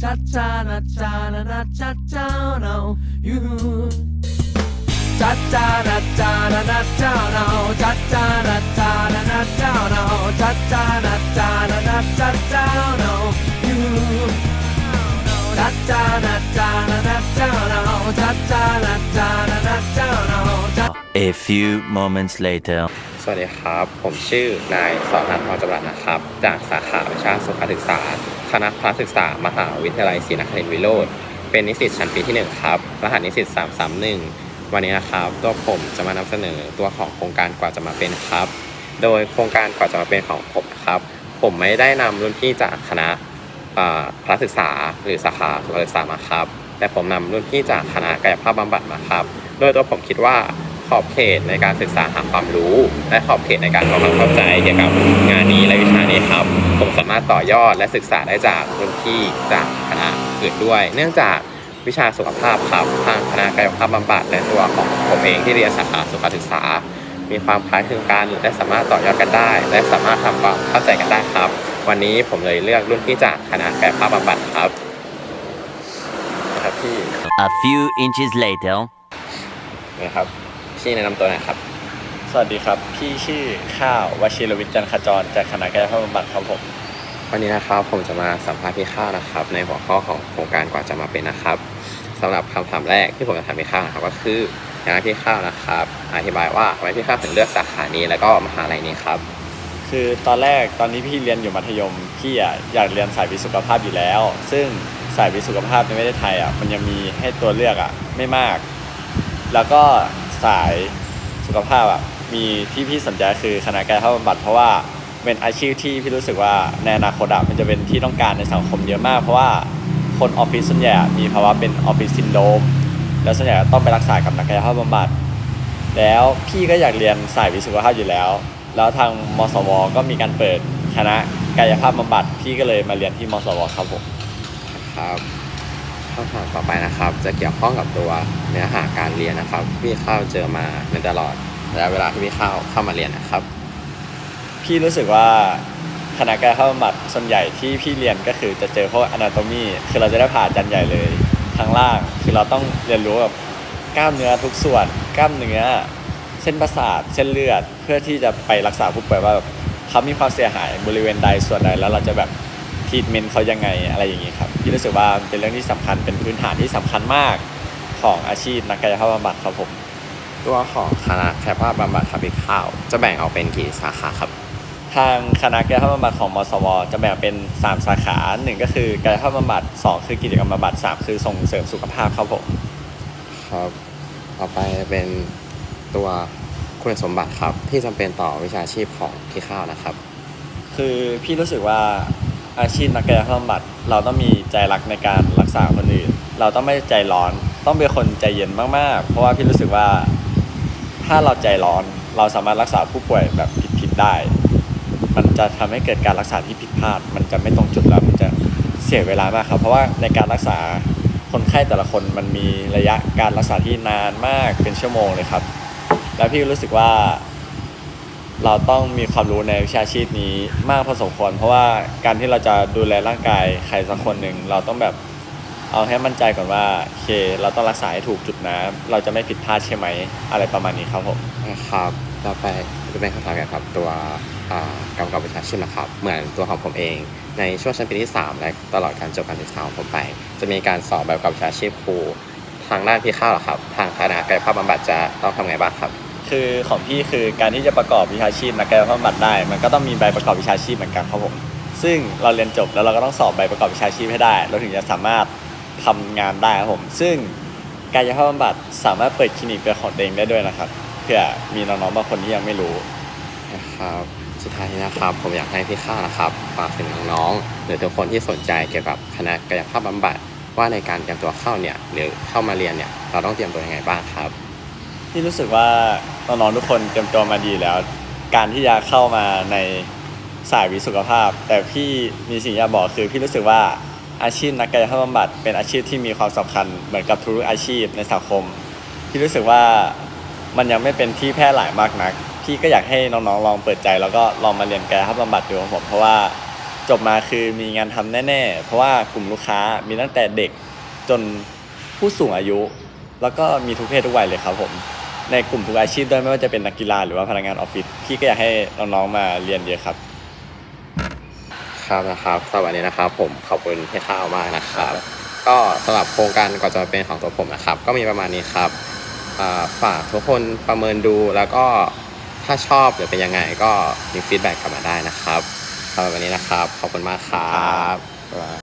cha cha na cha na na cha cha no you cha cha na cha na na cha no cha cha na cha na na cha no cha cha na cha na na cha cha no you cha cha na cha na na cha no cha cha na cha na na cha no cha A few moments later. สวัสดีครับ ผมชื่อนายสอนนันท์พรจำรัดนะครับ จากสาขาวิชาสุขศึกษา คณะพระศึกษา มหาวิทยาลัยศรีนครินทร์วิโรธเป็นนิสิตชั้นปีที่ 1 ครับ รหัสนิสิต 331 วันนี้นะครับ ตัวผมจะมานำเสนอตัวของโครงการกว่าจะมาเป็นครับ โดยโครงการกว่าจะมาเป็นของผมนะครับ ผมไม่ได้นำรุ่นพี่จากคณะพระศึกษาหรือสาขาพระศึกษามาครับ แต่ผมนำรุ่นพี่จากคณะกายภาพบำบัดมาครับ โดยตัวผมคิดว่า อบเขตในการศึกษาหาความรู้ และขอบเขตในการทำความเข้าใจเกี่ยวกับงานนี้และวิชานี้ครับ ผมสามารถต่อยอดและศึกษาได้จากรุ่นพี่จากคณะอื่นด้วย เนื่องจากวิชาสุขภาพครับทางคณะกายภาพบำบัดและตัวของผมเองที่เรียนสาขาสุขศึกษา มีความคล้ายคลึงกันและสามารถต่อยอดกันได้ และสามารถทำความเข้าใจกันได้ครับ วันนี้ผมเลยเลือกรุ่นพี่จากคณะกายภาพบำบัดครับครับพี่ A few inches later. นะครับ พี่แนะนำตัวหน่อยครับ สวัสดีครับ พี่ชื่อข้าววชิรวิทย์จันทร์ขจรจากคณะกายภาพบำบัดครับผม วันนี้นะครับผมจะมาสัมภาษณ์พี่ข้าวนะครับ ในหัวข้อของโครงการกว่าจะมาเป็นนะครับสำหรับคำถามแรกที่ผมจะถามพี่ข้าวนะครับก็คืออยากให้พี่ข้าวนะครับ อธิบายว่าทำไมพี่ข้าวถึงเลือกสาขานี้แล้วก็มหาลัยนี้ครับ คือตอนแรกตอนนี้พี่เรียนอยู่มัธยมพี่อะอยากเรียนสายวิทย์สุขภาพอยู่แล้ว ซึ่งสายวิทย์สุขภาพในประเทศไทยอะมันยังมีให้ตัวเลือกอะไม่มาก แล้วก็ สายสุขภาพอะมีที่พี่สนใจคือคณะกายภาพบำบัดเพราะว่าเป็นอาชีพที่พี่รู้สึกว่าในอนาคตอะมันจะเป็นที่ต้องการในสังคมเยอะมาก เพราะว่าคนออฟฟิศส่วนใหญ่มีภาวะเป็นออฟฟิศซินโดรมแล้วส่วนใหญ่ต้องไปรักษากับนักกายภาพบำบัด แล้วพี่ก็อยากเรียนสายวิศวภาพอยู่แล้ว แล้วทางมสว ก็มีการเปิดคณะกายภาพบำบัด พี่ก็เลยมาเรียนที่มสวครับผมครับ คำถามต่อไปนะครับ จะเกี่ยวข้องกับตัวเนื้อหาการเรียนนะครับที่พี่ข้าวเจอมาในตลอดระยะเวลาที่พี่ข้าวเข้ามาเรียนนะครับ พี่รู้สึกว่าคณะกายภาพบำบัดส่วนใหญ่ที่พี่เรียนก็คือจะเจอพวก anatomy คือเราจะได้ผ่าอาจันใหญ่เลยทางล่าง คือเราต้องเรียนรู้แบบกล้ามเนื้อทุกส่วนกล้ามเนื้อ เส้นประสาทเส้นเลือด เพื่อที่จะไปรักษาผู้ป่วยว่าแบบเขามีความเสียหายบริเวณใดส่วนใดแล้วเราจะแบบ ทีทเมนต์เขายังไงอะไรอย่างนี้ครับพี่รู้สึกว่าเป็นเรื่องที่สำคัญเป็นพื้นฐานที่สำคัญมากของอาชีพนักกายภาพบำบัดครับผม ตัวของคณะกายภาพบำบัดครับพี่ข้าว จะแบ่งออกเป็นกี่สาขาครับ ทางคณะกายภาพบำบัดของมสว จะแบ่งเป็น 3 สาขาหนึ่งก็คือกายภาพบำบัด2คือกิจกรรมบำบัด3คือส่งเสริมสุขภาพครับผมครับต่อไปเป็นตัวคุณสมบัติครับที่จำเป็นต่อวิชาชีพของพี่ข้าวนะครับ คือพี่รู้สึกว่า อาชีพนักกายภาพบำบัดเราต้องมีใจรักในการรักษาคนอื่น เราต้องไม่ใจร้อน ต้องเป็นคนใจเย็นมากๆ เพราะว่าพี่รู้สึกว่า ถ้าเราใจร้อนเราสามารถรักษาผู้ป่วยแบบผิดๆได้ มันจะทำให้เกิดการรักษาที่ผิดพลาด มันจะไม่ตรงจุดแล้วมันจะเสียเวลามากครับ เพราะว่าในการรักษาคนไข้แต่ละคนมันมีระยะการรักษาที่นานมากเป็นชั่วโมงเลยครับ แล้วพี่รู้สึกว่า เราต้องมีความรู้ในวิชาชีพนี้มากพอสมควรเพราะว่าการที่เราจะดูแลร่างกายใครสักคนหนึ่งเราต้องแบบเอาให้มั่นใจก่อนว่าโอเค เราต้องรักษาให้ถูกจุดนะเราจะไม่ผิดพลาดใช่ไหม อะไรประมาณนี้ครับผมนะครับต่อไปจะเป็นคำถามเกี่ยวกับตัวอ่ากำกับวิชาชีพนะครับ เหมือนตัวของผมเอง ในช่วงชั้นปีที่ 3 และตลอดการจบการศึกษาของผมไป จะมีการสอบแบบกับวิชาชีพครู ทางด้านพี่ข้าวหรอครับ ทางคณะกายภาพบำบัดจะต้องทำไงบ้างครับ คือของพี่คือการที่จะประกอบวิชาชีพนักกายภาพบำบัดได้ มันก็ต้องมีใบประกอบวิชาชีพเหมือนกันครับผมซึ่งเราเรียนจบแล้วเราก็ต้องสอบใบประกอบวิชาชีพให้ได้เราถึงจะสามารถทำงานได้ครับผม ซึ่งกายภาพบำบัดสามารถเปิดคลินิกเป็นของตัวเองได้ด้วยนะครับเพื่อมีน้องๆบางคนที่ยังไม่รู้นะครับสุดท้ายนี้นะครับ ผมอยากให้พี่ข้านะครับฝากถึงน้องๆหรือทุกคนที่สนใจเกี่ยวกับคณะกายภาพบำบัดว่าในการเตรียมตัวเข้าเนี่ยหรือเข้ามาเรียนเนี่ยเราต้องเตรียมตัวยังไงบ้างครับ พี่รู้สึกว่าน้องๆทุกคนเตรียมตัวมาดีแล้ว การที่จะเข้ามาในสายวิสุขภาพ แต่พี่มีสิ่งอยากบอกคือพี่รู้สึกว่าอาชีพนักกายภาพบำบัดเป็นอาชีพที่มีความสำคัญเหมือนกับทุกอาชีพในสังคม พี่รู้สึกว่ามันยังไม่เป็นที่แพร่หลายมากนัก พี่ก็อยากให้น้องๆลองเปิดใจ แล้วก็ลองมาเรียนกายภาพบำบัดดูครับผมเพราะว่าจบมาคือมีงานทำแน่ๆ เพราะว่ากลุ่มลูกค้ามีตั้งแต่เด็กจนผู้สูงอายุ แล้วก็มีทุกเพศทุกวัยเลยครับผม ในกลุ่มทุกอาชีพด้วยไม่ว่าจะเป็นนักกีฬาหรือว่าพนักงานออฟฟิศพี่ก็อยากให้น้องๆมาเรียนเยอะครับ ครับนะครับสวัสดีนะครับ ผมขอบคุณพี่ข้าวมากนะครับ ก็สำหรับโครงการก่อนจะมาเป็นของตัวผมนะครับ ก็มีประมาณนี้ครับอ่าฝากทุกคนประเมินดูแล้วก็ถ้าชอบหรือเป็นยังไงก็มีฟีดแบ็กกลับมาได้นะครับสำหรับวันนี้นะครับ ขอบคุณมากครับ